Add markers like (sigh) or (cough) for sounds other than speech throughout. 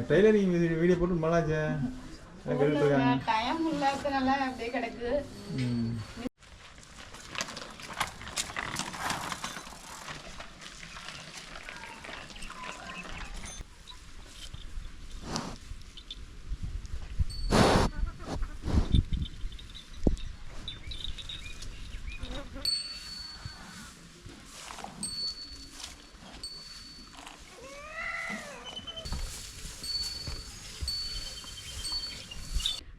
ட்ரெய்லரிங் video போட்டு இருக்காங்க. Time இல்லாததுனால அப்படியே கிடக்கு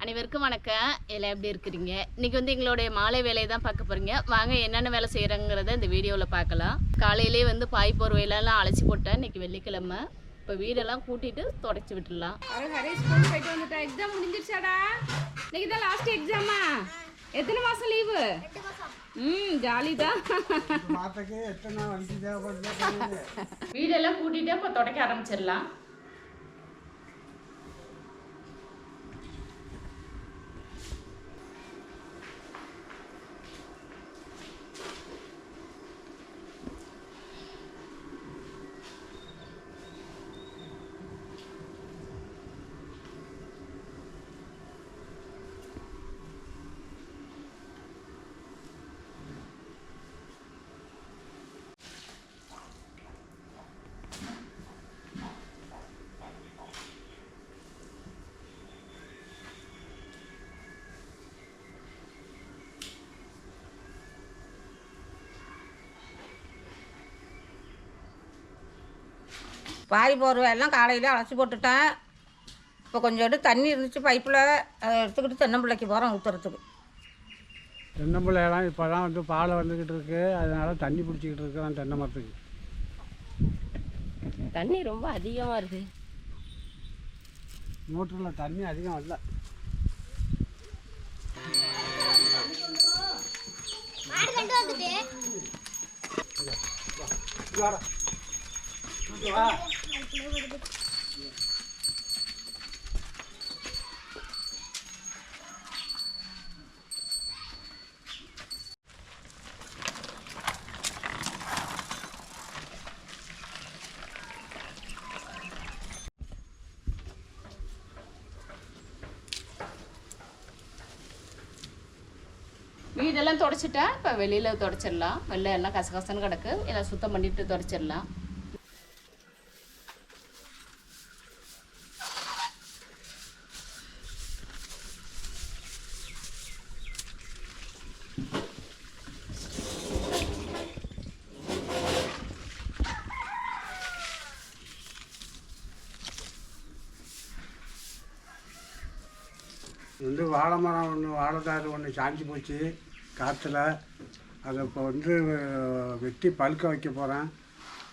அனைவருக்கும் வணக்கம். எல்லாம் எப்படி இருக்கிறீங்க? இன்னைக்கு வந்து எங்களுடைய மாலை வேலையை தான் பார்க்க போறீங்க. வாங்க என்னென்ன வேலை செய்கிறாங்கிறத இந்த வீடியோவில் பார்க்கலாம். காலையிலே வந்து பாய் போர்வையிலலாம் அழைச்சி போட்டேன். இன்னைக்கு வெள்ளிக்கிழமை. இப்போ வீடெல்லாம் கூட்டிட்டு தொடச்சி விட்டுடலாம். எக்ஸாம் முடிஞ்சிருச்சாடா? இன்னைக்கு தான் லாஸ்ட் எக்ஸாமா எத்தனை மாசம் லீவு ம் ஜாலி தான் (laughs) வீடெல்லாம் கூட்டிட்டு இப்போ தொடக்க ஆரம்பிச்சிடலாம். பாய் போர்வை எல்லாம் காலையில் அலசி போட்டுட்டேன். இப்போ கொஞ்சோண்டு தண்ணி இருந்துச்சு பைப்பில். அதை எடுத்துக்கிட்டு தென்னம்பிள்ளைக்கு போகிறோம் ஊற்றுறதுக்கு தென்னம்பிள்ளையெல்லாம் இப்போ தான் வந்து பாலை வந்துக்கிட்டு இருக்கு. அதனால தண்ணி பிடிச்சிக்கிட்டு இருக்கிறோம் தென்னை மரத்துக்கு. தண்ணி ரொம்ப அதிகமாக இருக்குது மோட்டரில் தண்ணி அதிகம் வரல வீடெல்லாம் தொடச்சிட்டேன் இப்போ வெளியில் தொடச்சிடலாம். வெளில எல்லாம் கசகசன்னு கிடக்கு. எல்லாம் சுத்தம் பண்ணிட்டு தொடச்சிடலாம். வந்து வாழை மரம் ஒன்று வாழைத்தாறு ஒன்று சாஞ்சி போச்சு. காற்றுல அதை இப்போ வந்து வெட்டி பழுக்க வைக்க போகிறேன்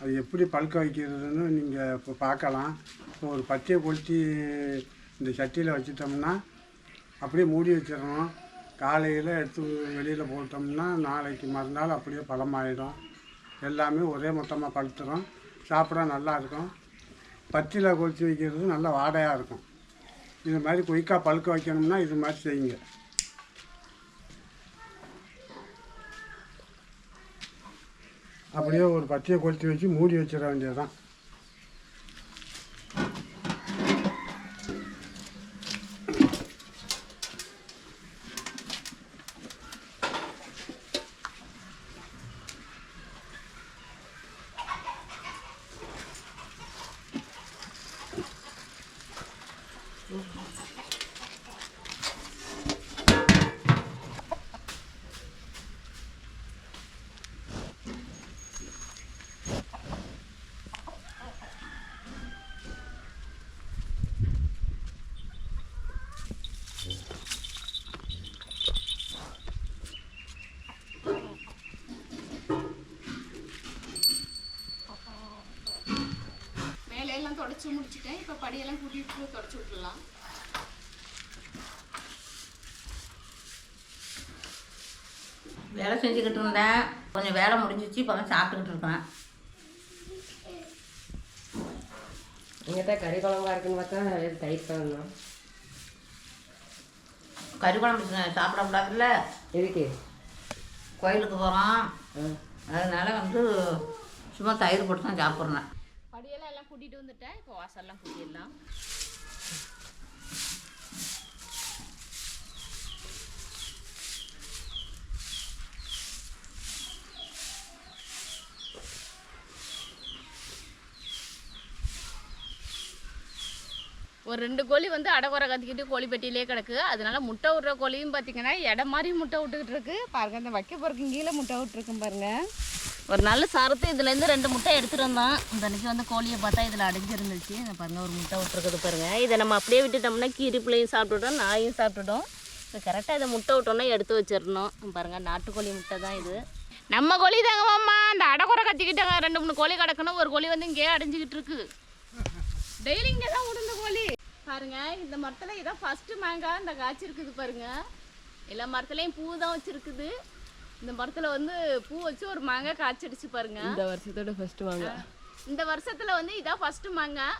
அது எப்படி பழுக்க வைக்கிறதுன்னு நீங்கள் இப்போ பார்க்கலாம். இப்போ ஒரு பச்சையை கொளுத்தி இந்த சட்டியில் வச்சிட்டோம்னா அப்படியே மூடி வச்சிடணும். காலையில் எடுத்து வெளியில் போட்டோம்னா நாளைக்கு மறுநாள் அப்படியே பழமாயிடும். எல்லாமே ஒரே மொத்தமாக பழுத்துடும் சாப்பிட நல்லா இருக்கும். பச்சியில் கொளுத்தி வைக்கிறது நல்ல வாடையாக இருக்கும். இது மாதிரி குயிக்காக பழுக்க வைக்கணும்னா இது மாதிரி செய்யுங்க. அப்படியே ஒரு பச்சையை கொளுத்தி வச்சு மூடி வச்சிட வேண்டியதுதான். தொடச்சி முடிச்சிட்டேன். இப்போ படியெல்லாம் கூட்டிட்டு தொடச்சி விட்டுடலாம் வேலை செஞ்சுக்கிட்டு இருந்தேன். கொஞ்சம் வேலை முடிஞ்சிச்சு. இப்போ தான் சாப்பிட்டுக்கிட்டு இருக்கேன் இங்கே தான் கறி குழம்பா இருக்குன்னு பார்த்தா தயிர் சாதம் கறி குழம்பு சாப்பிட கூடாதுல்ல எதுக்கு? கோயிலுக்கு போகிறோம் அதனால வந்து சும்மா தயிர் போட்டு தான் சாப்பிட்றேன். கூட்டிகிட்டு வந்துட்டேன். இப்போ வாசல்லாம் கூட்டிடலாம். ஒரு ரெண்டு கோழி வந்து அடகுறை கத்திக்கிட்டு கோழி பெட்டியிலே கிடக்கு. அதனால முட்டை விட்ற கோழியும் பார்த்தீங்கன்னா இடம் மாதிரி முட்டை விட்டுக்கிட்டு இருக்கு. பாருங்க இந்த வைக்க போறதுக்கு கீழே முட்டை விட்டுருக்கும் பாருங்க. ஒரு நல்ல சரத்து இதுலேருந்து ரெண்டு முட்டை எடுத்துகிட்டு வந்தோம் இந்த அன்னைக்கு வந்து கோழியை பார்த்தா இதில் அடைஞ்சிருந்துச்சு. இந்த பாருங்க ஒரு முட்டை விட்டுருக்குது பாருங்கள் இதை நம்ம அப்படியே விட்டுட்டோம்னா கீரி பிள்ளையும் சாப்பிட்டுட்டோம் நாயும் சாப்பிட்டுட்டோம். இப்போ கரெக்டாக இதை முட்டை விட்டோன்னா எடுத்து வச்சிடணும். பாருங்கள் நாட்டுக்கோழி முட்டை தான் இது. நம்ம கோழி தாங்க மாமா. இந்த அடகுறை கத்திக்கிட்டாங்க. ரெண்டு மூணு கோழி கிடக்கணும். ஒரு கோழி வந்து இங்கேயே அடைஞ்சிக்கிட்டு இருக்கு. டெய்லி இங்கே தான் விடுந்த கோழி. பாருங்க இந்த மரத்தில் இதான் ஃபஸ்ட்டு மாங்காய். இந்த காய்ச்சி இருக்குது பாருங்க. எல்லா மரத்துலேயும் பூ தான் வச்சுருக்குது. இந்த மரத்தில் வந்து பூ வச்சு ஒரு மாங்காய் காய்ச்சிடுச்சு பாருங்க. இந்த வருஷத்தோட ஃபர்ஸ்ட் வாங்க இந்த வருஷத்துல வந்து இதான் ஃபர்ஸ்ட் மாங்காய்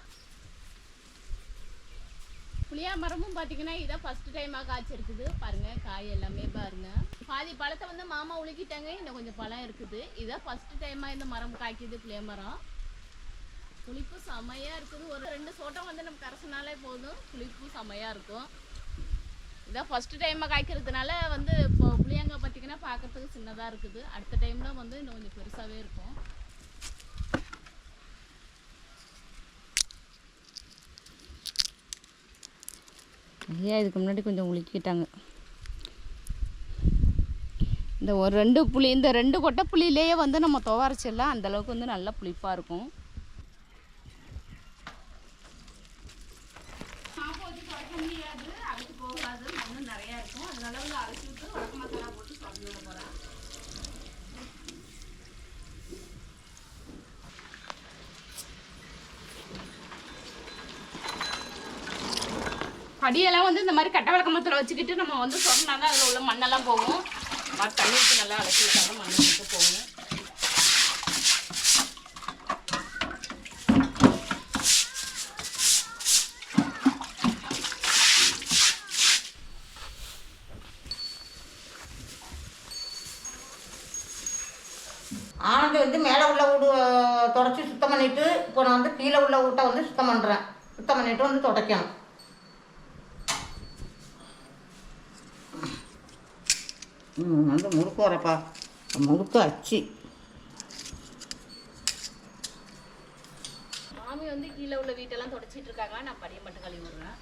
புளியா மரமும் பார்த்தீங்கன்னா இதான் ஃபர்ஸ்ட் டைமாக காய்ச்சிருக்குது. பாருங்க காய் எல்லாமே பாருங்க. பாதி பழத்தை வந்து மாமா உலுக்கிட்டாங்க. இன்னும் கொஞ்சம் பழம் இருக்குது. இதான் ஃபர்ஸ்ட் டைமாக இந்த மரம் காய்க்குது புளிய மரம். புளிப்பு செமையா இருக்குது. ஒரு ரெண்டு சோட்டம் வந்து நம்ம கரைசினாலே போதும். புளிப்பு செமையா இருக்கும். இதான் ஃபஸ்ட்டு டைமாக காய்க்கிறதுனால வந்து இப்போ புளியங்காய் பார்த்தீங்கன்னா பார்க்கறதுக்கு சின்னதாக இருக்குது. அடுத்த டைம்ல வந்து இன்னும் கொஞ்சம் பெருசாகவே இருக்கும். ஐயா இதுக்கு முன்னாடி கொஞ்சம் உலுக்கிட்டாங்க. இந்த ஒரு ரெண்டு புளி இந்த ரெண்டு கொட்டை புளியிலேயே வந்து நம்ம துவரைச்சிடலாம் அந்த அளவுக்கு வந்து நல்லா புளிப்பாக இருக்கும். படியெல்லாம் வந்து இந்த மாதிரி கட்ட விளக்கமத்தில் வச்சுக்கிட்டு நம்ம வந்து சொன்னா தான் அதில் உள்ள மண்ணெல்லாம் போகும். மாதிரி தண்ணி ஊற்றி நல்லா அலசி விட்டாலும் மண்ணை விட்டு போகும். ஆனந்தி வந்து மேலே உள்ள வீடு தொடச்சி சுத்தம் பண்ணிவிட்டு இப்போ நான் வந்து கீழே உள்ள வீட்டை வந்து சுத்தம் பண்ணுறேன் சுத்தம் பண்ணிவிட்டு வந்து துடைக்கணும். வந்து முறுக்கு வரப்பா. முறுக்கு அச்சு. மாமி வந்து கீழே உள்ள வீட்டெல்லாம் தொடச்சிட்டு இருக்காங்க. நான் படியை மட்டும் கழுவி விடுறேன்.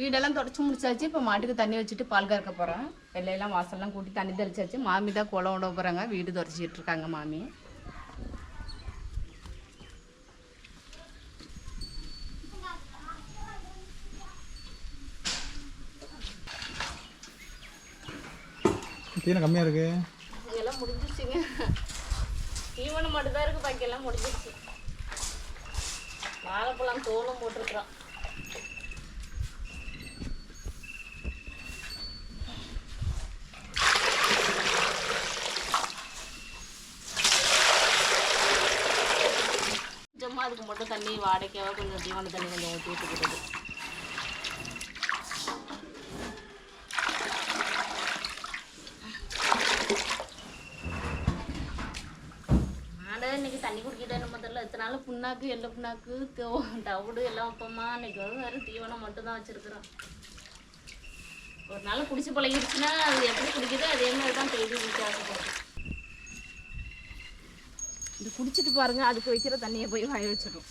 வீடெல்லாம் தொடச்சி முடிச்சாச்சு. இப்போ மாட்டுக்கு தண்ணி வச்சுட்டு பால் கறக்க போகிறேன் வெள்ளையெல்லாம் வாசல்லாம் கூட்டி தண்ணி தெளிச்சாச்சு. மாமி தான் குளம் விட போகிறாங்க வீடு தொடச்சிட்டு இருக்காங்க மாமி. தீனை கம்மியாக இருக்கு? இங்கெல்லாம் முடிஞ்சிருச்சுங்க. தீவனம் மட்டும்தான் இருக்குது பாக்கியெல்லாம் முடிஞ்சிருச்சு. வாழைப்பழம் தோலும் போட்டிருக்கிறோம் கொஞ்சமாக அதுக்கு மட்டும் தண்ணி வாடகைக்காக கொஞ்சம் தீவன தண்ணி கொஞ்சம் ஊற்றி விட்டுக்கிறது தண்ணி குடிக்கிட்டேன்னு முதல்ல இத்தனை நாள் புண்ணாக்கு எள்ளு புண்ணாக்கு தவிடு எல்லாம் வைப்போமா? இன்னைக்கு வந்து தீவனம் மட்டும் தான் வச்சிருக்கிறோம். ஒரு நாள் குடிச்சு பழகிடுச்சுன்னா அது எப்படி குடிக்குதோ அதே மாதிரி தான் டெய்லி ஆசைப்படுது இது குடிச்சிட்டு பாருங்க அதுக்கு வைக்கிற தண்ணியை போய் வாய வச்சிடும்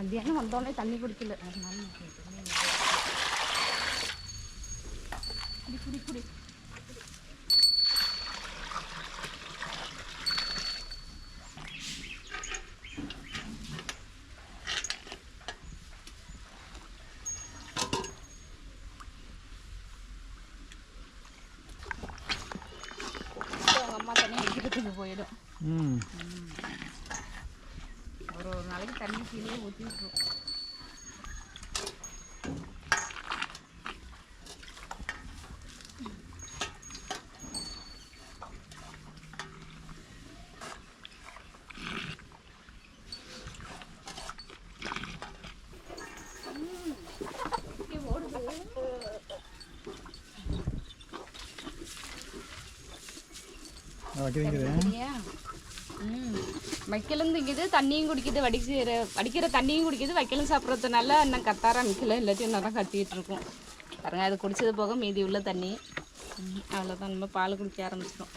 மத்தியானம் வந்தோடனே தண்ணி குடிக்கல. அதனால குடி குடி அம்மா தண்ணி போயிடும். ம் ஒரு ஒரு நாளைக்கு தண்ணி கீழே ஊற்றி விட்டுரும் வைக்கிறீங்க சரியா ம் வைக்கலும் திங்குது தண்ணியும் குடிக்குது வடிக்கிற வடிக்கிற தண்ணியும் குடிக்குது வைக்கலும் சாப்பிட்றதுனால இன்னும் கத்த ஆரம்பிக்கல இல்லாட்டி இன்னும் கத்திட்டு இருக்கும். பாருங்க அது குடிச்சது போக மீதி உள்ள தண்ணி. அவ்வளோதான் நம்ம பால் குடிக்க ஆரம்பிச்சிடும்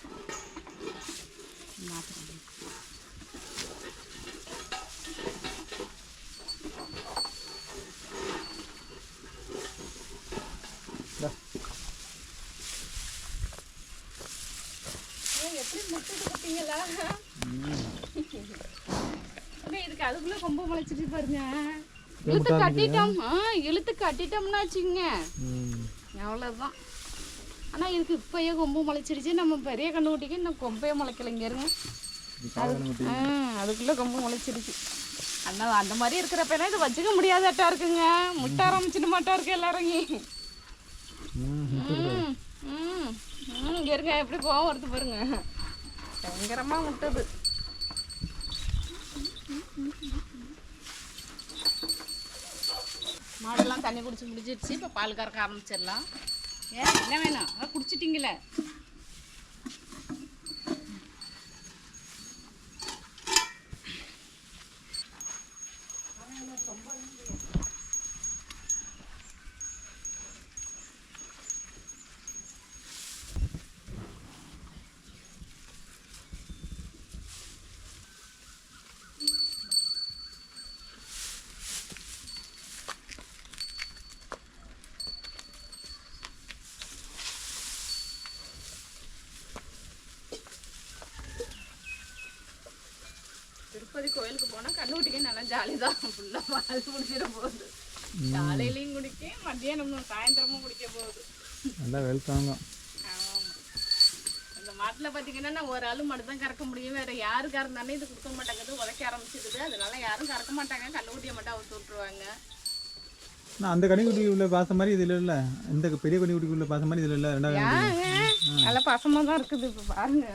எப்படி முட்டுது பார்த்தீங்களா அண்ணே, இதுக்கு அதுக்குள்ள கொம்பு முளைச்சிட்டு பாருங்க. இழுத்து கட்டிட்டோம். இழுத்து கட்டிட்டோம்னா வச்சுங்க அவ்வளோதான் ஆனால் இதுக்கு இப்போயே கொம்பு முளைச்சிருச்சு. நம்ம பெரிய கண்ணுக்குட்டிக்கு இன்னும் கொம்பே முளைக்கல இங்க இருங்க அதுக்குள்ளே கொம்பு முளைச்சிருச்சு. அண்ணா அந்த மாதிரி இருக்கிறப்ப இது வச்சுக்க முடியாதாட்டா இருக்குங்க. முட்டை ஆரம்பிச்சிட மாட்டா இருக்கு எல்லாரும் ம் ம் ம் ம் இங்க இருங்க. எப்படி கோவம் வருது பாருங்க. பயங்கரமா முட்டுது. மாடெல்லாம் தண்ணி குடிச்சு முடிஞ்சிருச்சு. இப்போ பால் கறக்க ஆரம்பிச்சிடலாம். ஏன்? என்ன வேணும்? அதான் குடிச்சிட்டிங்களே திருப்பதி கோயிலுக்கு போனால் கண்ணுக்குட்டிக்கே நல்லா ஜாலி தான் ஃபுல்லாக பால் குடிச்சிட போகுது. காலையிலையும் குடிக்க மத்தியானமும் சாயந்தரமும் குடிக்க போகுது. நல்லா வெல்காங்க இந்த மாட்டில் பார்த்தீங்கன்னா ஒரு ஆள் மட்டும் தான் கறக்க முடியும். வேறு யாரு கறந்தானே இது கொடுக்க மாட்டாங்குது உதைக்க ஆரம்பிச்சிடுது அதனால யாரும் கறக்க மாட்டாங்க. கண்ணுக்குட்டியை மட்டும் அவுத்து விட்ருவாங்க நான் அந்த கனிக்குட்டி உள்ள பாசம் மாதிரி இதில் இல்லை இந்த பெரிய கனிக்குட்டி உள்ள பாசம் மாதிரி இதில் இல்லை ரெண்டாவது நல்லா பசமாக தான் இருக்குது. இப்போ பாருங்க.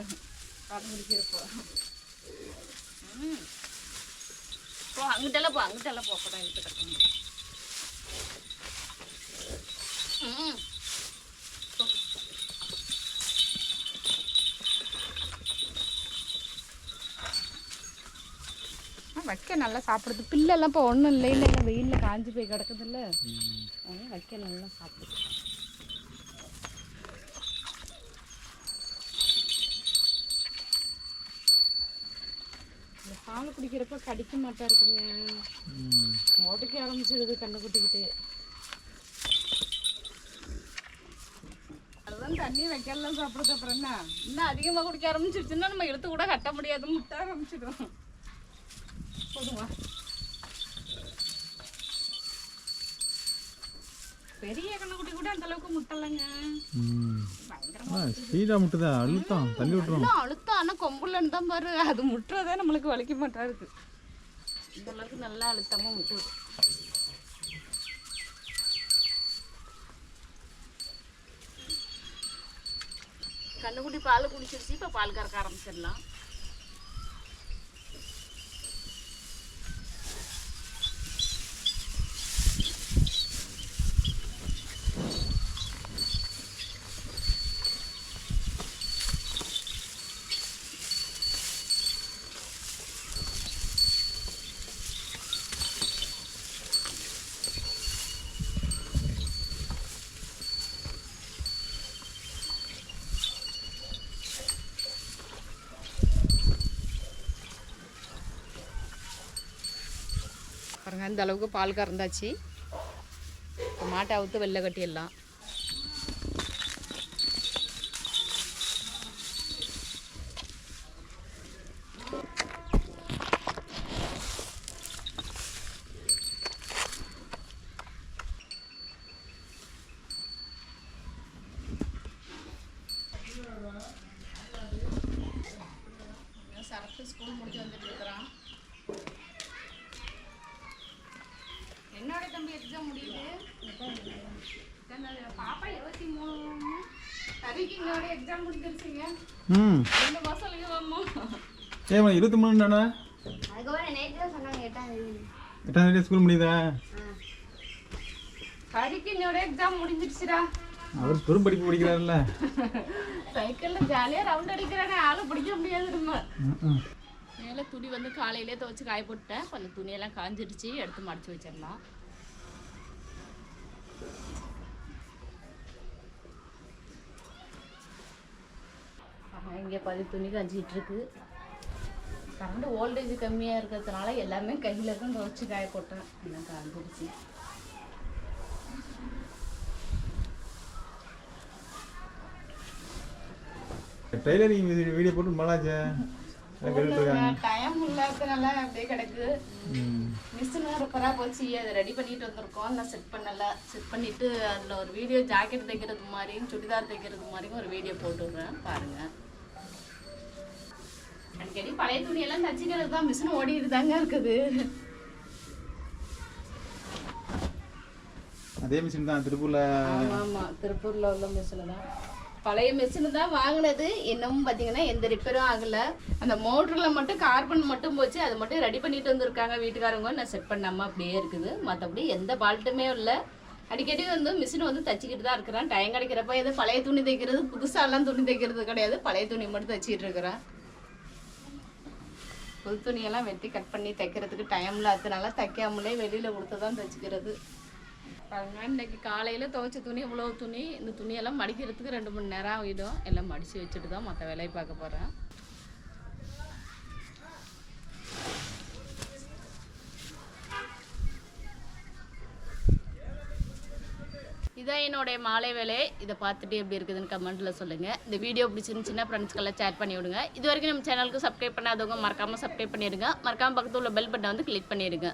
ம். போ அங்கிட்டெல்லாம் போ அங்கிட்டெல்லாம் போ அப்போ தான் இழுத்து கட்டணும் ம் வைக்க நல்லா சாப்பிடுது. பில்லெல்லாம் இப்போ ஒன்றும் இல்லை இல்லை இல்லை வெயிலில் காஞ்சி போய் கிடக்குதுல்ல. அதனால வைக்க நல்லா சாப்பிடுது. பால் குடிக்கிறப்ப கடிக்க மாட்டா இருக்குங்க ஓட்டுக்க ஆரம்பிச்சிடுது கண்ணை குட்டிக்கிட்டு அதுதான் தண்ணி வைக்கலாம் சாப்பிடுறது அப்புறம் என்ன? இன்னும் அதிகமாக குடிக்க ஆரம்பிச்சிருச்சுன்னா நம்ம எடுத்து கூட கட்ட முடியாது. முட்ட ஆரம்பிச்சிடும் போதுமா பெரிய கண்ணுக்குட்டி அந்த அளவுக்கு முட்டலைங்க. ம். ஆ ஸ்பீடாக முட்டுதா? அழுத்தம் தள்ளி விட்டுரும். அழுத்தம் ஆனால் கொம்புலன்னு தான் பாரு அது முட்டுறதே நம்மளுக்கு வலிக்க மாட்டாருக்கு இந்த அளவுக்கு நல்லா அழுத்தமாக முட்டுது. கண்ணுக்குட்டி பால் குடிச்சிருச்சு இப்போ பால் கறக்க ஆரம்பிச்சிடலாம். அந்த அளவுக்கு பால் கறந்தாச்சு. இப்போ மாட்டை அவுத்து வெளில கட்டிடலாம். சரத்து ஸ்கூல் முடிஞ்சு வந்துட்டு இருக்கிறான். என்னோட தம்பி எக்ஸாம் முடியுது. என்னோட பாப்பா இருபத்தி மூணு. தரிக்கிங்களோட எக்ஸாம் முடிஞ்சிருச்சுங்க. ம். ரெண்டு மாதம் லீவ் அம்மா ஏன் இருபத்தி மூணு தானே அதுக்கப்புறம் நேற்று தான் சொன்னாங்க எட்டாம் தேதி. எட்டாம் தேதி ஸ்கூல் முடியுதா? தரிக்கிங்களோட எக்ஸாம் முடிஞ்சிருச்சுடா. அவர் பெரும் படிப்பு படிக்கிறாருல்ல. சைக்கிளில் ஜாலியாக ரவுண்ட் அடிக்கிறானே ஆளை பிடிக்க முடியாது நம்ம. ம், துணி வந்து காலையிலே துவைச்சு காய போட்டேன் கொஞ்சம் துணியெல்லாம் காஞ்சிடுச்சு. எடுத்து மடிச்சு வச்சிடலாம். இங்கே பாதி துணி காஞ்சிட்டு இருக்கு கரண்ட் ஓல்டேஜ் கம்மியாக இருக்கிறதுனால எல்லாமே கையில் தான் துவைச்சு காய போட்டேன். எல்லாம் காஞ்சிடுச்சு. டெய்லரிங் வீடியோ போட்டு மலாச்சேன் டைம் இல்லாததுனால அப்படியே கிடக்கு. மிஷின் ரிப்பராக போச்சு அதை ரெடி பண்ணிட்டு வந்திருக்கோம். நான் செட் பண்ணல. செட் பண்ணிட்டு அதில் ஒரு வீடியோ ஜாக்கெட் தைக்கிறது மாதிரியும் சுடிதார் தைக்கிறது மாதிரியும் ஒரு வீடியோ போட்டுடுறேன். பாருங்க. அடிக்கடி பழைய துணியெல்லாம் தச்சுக்கிறது தான். மிஷின் ஓடிட்டு தாங்க இருக்குது. அதே மிஷின் தான். திருப்பூரில் ஆமாம் திருப்பூரில் உள்ள மிஷினு தான். பழைய மிஷினு தான் வாங்கினது. இன்னமும் பார்த்தீங்கன்னா எந்த ரிப்பேரும் ஆகலை. அந்த மோட்டரில் மட்டும் கார்பன் மட்டும் போச்சு. அது மட்டும் ரெடி பண்ணிட்டு வந்திருக்காங்க வீட்டுக்காரங்க நான் செட் பண்ணாமல் அப்படியே இருக்குது. மற்றபடி எந்த பால்ட்டுமே இல்லை. அடிக்கடி வந்து மிஷின் வந்து தச்சிக்கிட்டு தான் இருக்கிறேன். டைம் கிடைக்கிறப்ப எது பழைய துணி தைக்கிறது புதுசாலாம் துணி தைக்கிறது கிடையாது. பழைய துணி மட்டும் தைச்சிட்டு இருக்கிறேன். புது துணியெல்லாம் வெட்டி கட் பண்ணி தைக்கிறதுக்கு டைம் இல்லாததுனால தைக்காமலே வெளியில் கொடுத்து தான் தைச்சிக்கிறது. பாருங்க இன்னைக்கு காலையில் துவைச்ச துணி இவ்வளோ துணி இந்த துணியெல்லாம் மடிக்கிறதுக்கு ரெண்டு மணி நேரம் ஆகிடும். எல்லாம் மடித்து வச்சுட்டு தான் மற்ற வேலையை பார்க்க போகிறேன் இதான் என்னுடைய மாலை வேலை. இதை பார்த்துட்டு எப்படி இருக்குதுன்னு கமெண்ட்டில் சொல்லுங்கள் இந்த வீடியோ பிடிச்சிருந்துச்சுன்னா ஃப்ரெண்ட்ஸ்க்கெல்லாம் ஷேர் பண்ணி விடுங்க. இது வரைக்கும் நம்ம சேனலுக்கு சப்ஸ்கிரைப் பண்ணாதவங்க மறக்காமல் சப்ஸ்கிரைப் பண்ணிடுங்க. மறக்காமல் பக்கத்தில் உள்ள பெல் பட்டனை வந்து கிளிக் பண்ணிடுங்க.